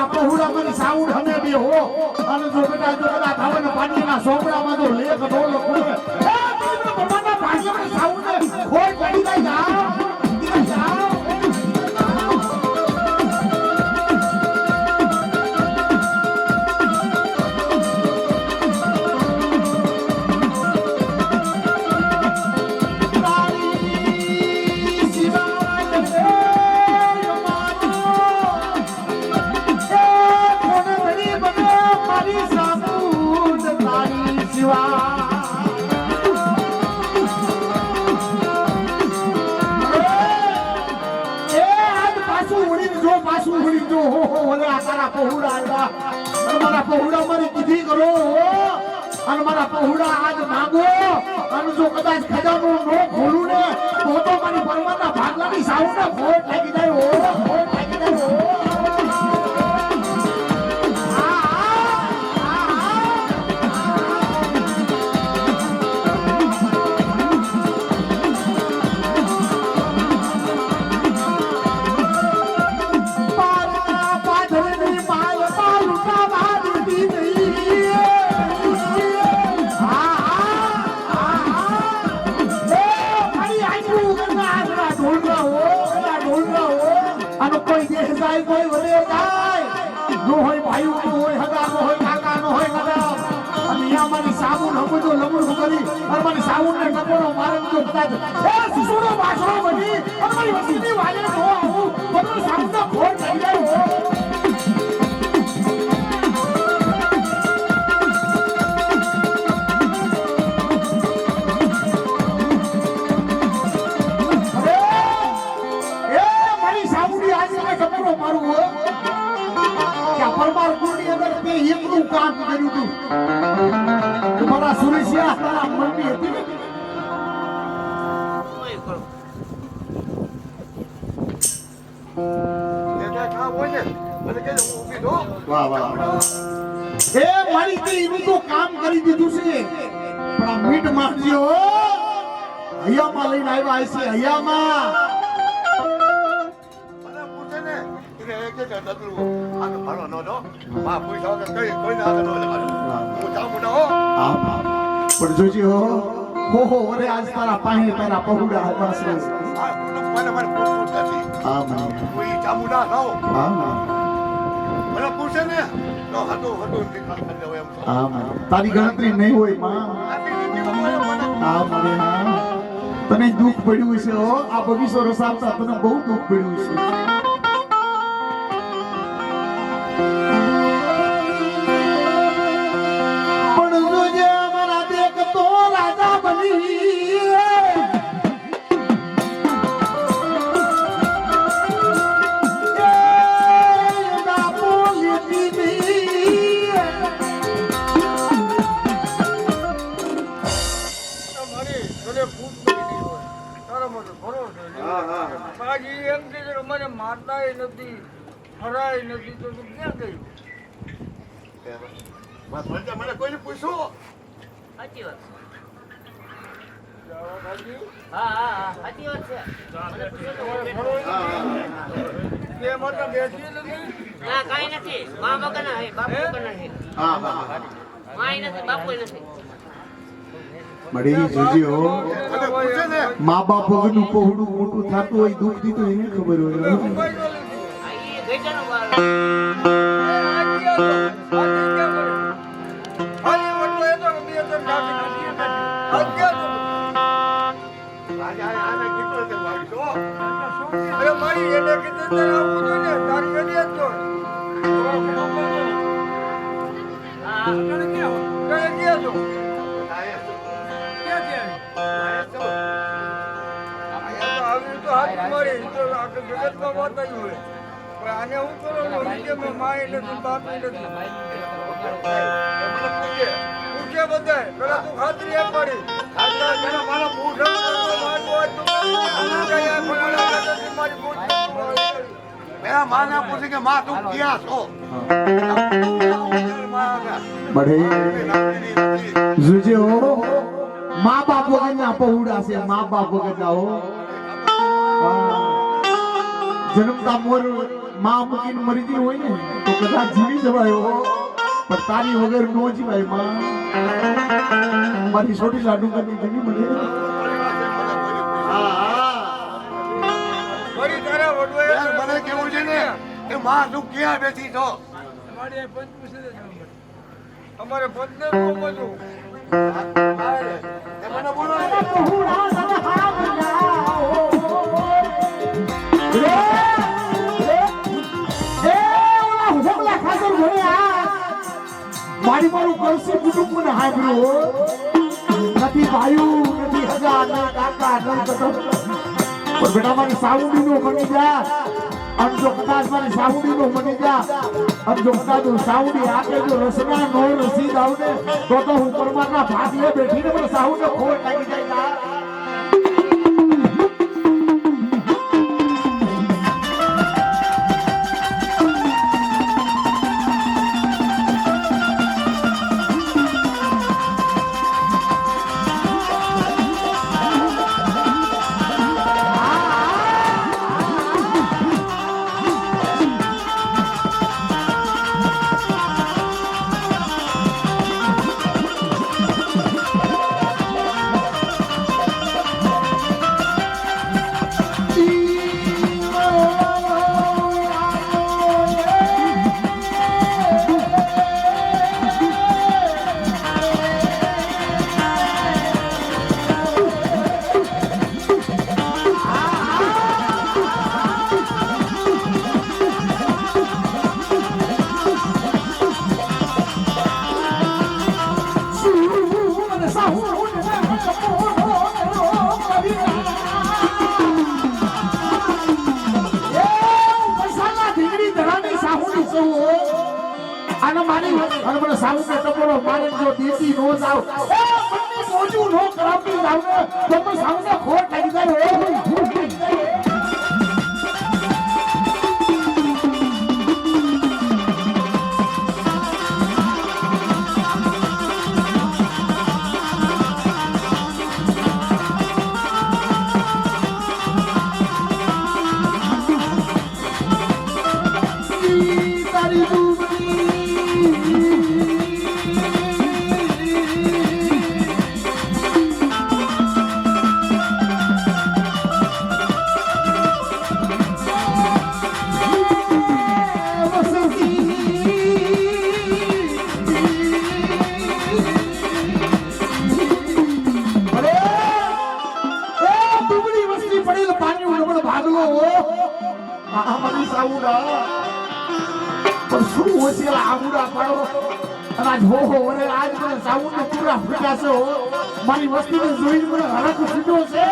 મારા પહોળા મને સાઉડ હમે બી હો. અને જો બેટા જો કદા થાવે ને પાણીના સોપડામાં જો લેખ ઢોલ ઓલે પહોળા આવ્યા અને મારા પહોળા મારી કીધી કરો અને મારા પહોળા આજ માંગો. અને જો કદાચ ખજાનો નો ખોલું ને, તો તો મારી પરમાના ભાગલાની સાઉન્ડ ખોટ લાગી જાય, હો. વાહ મારી તે તો કામ કરી દીધું છે. પણ આ મીટ મારજો હૈયામાં લઈને આવ્યા હશે હૈયામાં. હા, હા. પણ જોજી હો. હો હો અરે આજ તારા પાણી તારા પहुડા આવ્યા છે હા મને હતો હતો હા મને તારી ગણતરી નહીં હોયમાં હા મારે તને દુઃખ પડ્યું છે હો આ બગીચો રસાવતા તને બહુ દુઃખ પડ્યું છે સાચી વાત છે. હા હા સાચી છે. ના કાંઈ નથી. મા વગરના હે બાપ વગરના હે. હા હા માય નથી બાપુય નથી. મળી જોજી હો. મને પૂછે ને મા બાપ વગરનું પહોળું મોટું થતું હોય દુઃખ દીધું એને ખબર હોય અરે એને કીધું તારે આવવું જોઈએ તારી ઘડી જ તો. તો તો. તો આને હું કરો? નીચેમાં માય નથી, બાપ નથી. એ મને પૂછે. પૂછે બધાય. પેલા તું ખાતરી એમ પાડી. મેં બાપ વગરના પહોડા છે મા બાપ વગરના હો જન્મતા મોરમાં મૂકીને મરી ગઈ હોય ને તો કદાચ જીવી જવાય હો પણ તારી વગર નો જીવાયમાં મારી છોટી લાડુ કરી જીવી મને હા, હા. વળી તારા વડવાએ યાર, મને કેવું છે ને કે માં તું ક્યાં બેઠી છો અમારે પંદરનું બધું મને હાંભળ્યું નથી ભાઈ નથી હગા ના કાકા ના પણ બેટા મારી સાઉન્ડી નો બની જા આમ જો કદાચ મારી સાઉન્ડી નો બની જા આમ જો કદાચ સાઉન્ડી આકે જો રસના નો રસીદ આવને તો તો હું પરમારના ભાગલે બેઠીને પણ સાઉન્ડ ખોટ લાગી જાય અને મને સાઉન્ડ ટકોરો મારે જો દેતી નો જાવ એ મને સોજુ નો કરાવતી જાવ ને. તો તો સાઉન્ડ ખોટ લાગી જાય. હો આ મારી સાઉડા પણ આજ હો હો આજ મને સાઉન્ડ પૂરા ફૂટ્યા છે મારી વસ્તીને જોઈને મને હરખ છૂટ્યો છે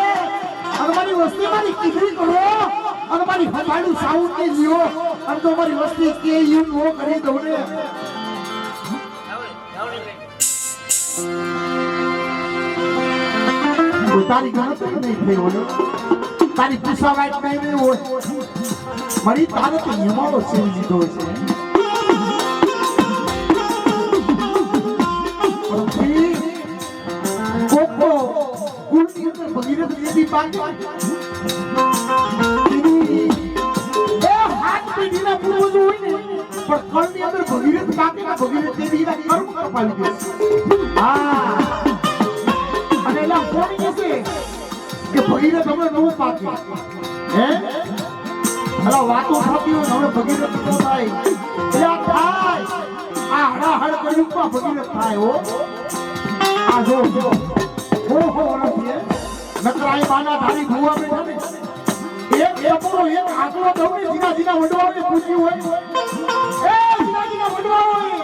અને મારી વસ્તી મારી કીધરી કરો અને મારી હમાડું સાઉન્ડ મારી વસ્તી કે યુ નો કરી તારી પૂછા વાઈટ નહીં હોય. મારી તારે તો નિયમાઓ સેવી દીધો છે. કોકો દેવી પણ કળની અંદર ભગીરથ કાકેના ભગીરથ દેવીના કર્મ કપાવી દે. કે ભગીરથ હમણાં નવું પાકે હે? અલા, વાતો થતી હોય હવે ભગીરથ ન થાય. એટલે થાય. આ હડાહડ પણ ભગીરથ થાય હો. આ જો હો હો નથી નકરાઈ બાના ધારી ભૂવા બેઠા ને. એક ટપરો, એક આંકડો દવડી જીના જીના વડવાઓને પૂછ્યું હોય. એ જીના જીના વડવાઓએ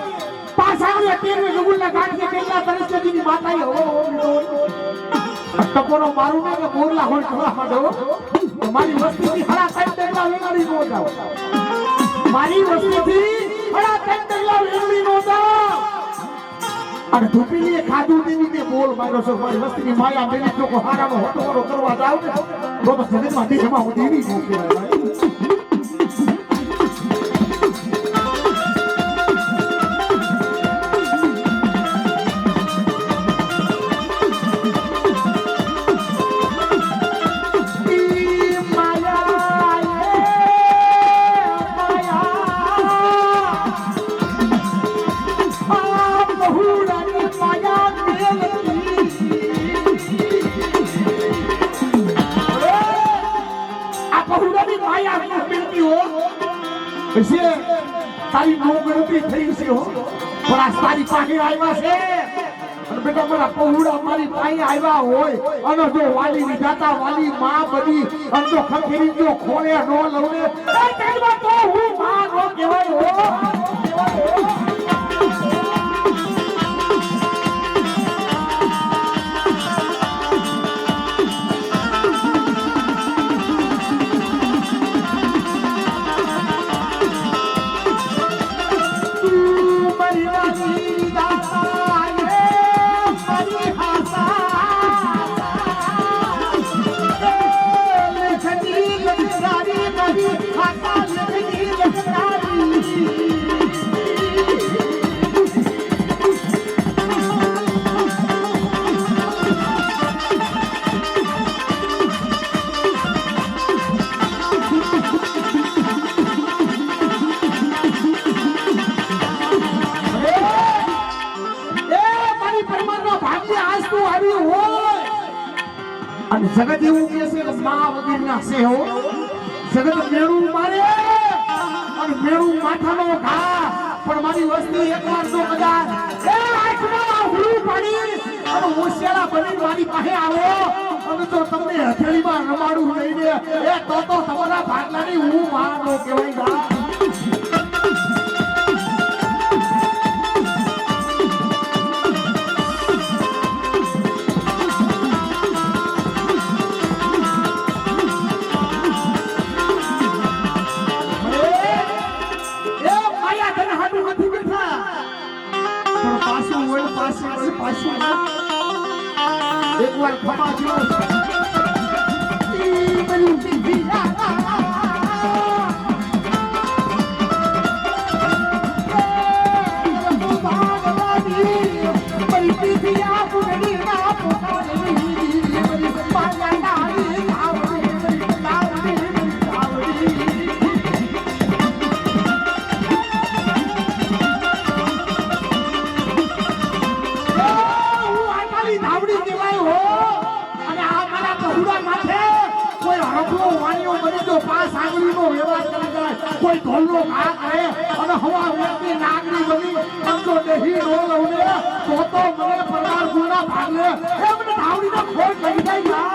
પાછા આવ્યા તેરવે જગુલના ગાંઠે કેટલા તરસ્યજીની માતાએ હો હો ટકોરો મારું ને કે મોરલા હોય કરવા માંડો મારી વસ્તીથી હળા સાહેબ ડગલા વેગાડી નો જાવ મારી વસ્તીથી હળા સાહેબ ડગલા વેગાડી નો જાવ અને ધૂપીલીએ ખાધું તેવી તે બોલ માર્યો છો. મારી વસ્તીની માયા મેલી ચોકો હારામાં હોટો કરવા જાવ ને. તો તો જગતમાં દેશમાં હું દેવી નો કહેવાય. છે તારી બહુ ગણતરી થઈ છે હો. પણ આ તારી પાસે આવ્યા છે. અને બેટા મારા પૌડા મારી પાસે આવ્યા હોય. અને જો વાલી વિધાતા, વાલી માં બની અને જો ખખેરી જો ખોળે, નો ટાઈમમાં તો હું માં નો કહેવાય હો. છે હો. જગત મેળું મારે અને મેળું માથાનો ઘા. પણ મારી વસ્તી એકવાર તો કદાચ એ આંખમાં હુલું પડી અને હોશિયારા બની મારી પાસે આવો. અને તો તમને હથેળીમાં રમાડું લઈને એ તો તો તમારા ભાગલાની હું માનો કહેવાય ગા વળ. એકવાર ખમા જો બને તો પાંચ આંગળીનો વ્યવહાર કરે જાય કોઈ ઢોલનો ઘા કરે અને હવા વ્યક્તિ નાગરી બની સમજો નહીં ઢોલ અવને તો તો મને પરમાર ગુના ભાગને. એમને ધાવડીનો ખોળ લઈ જાય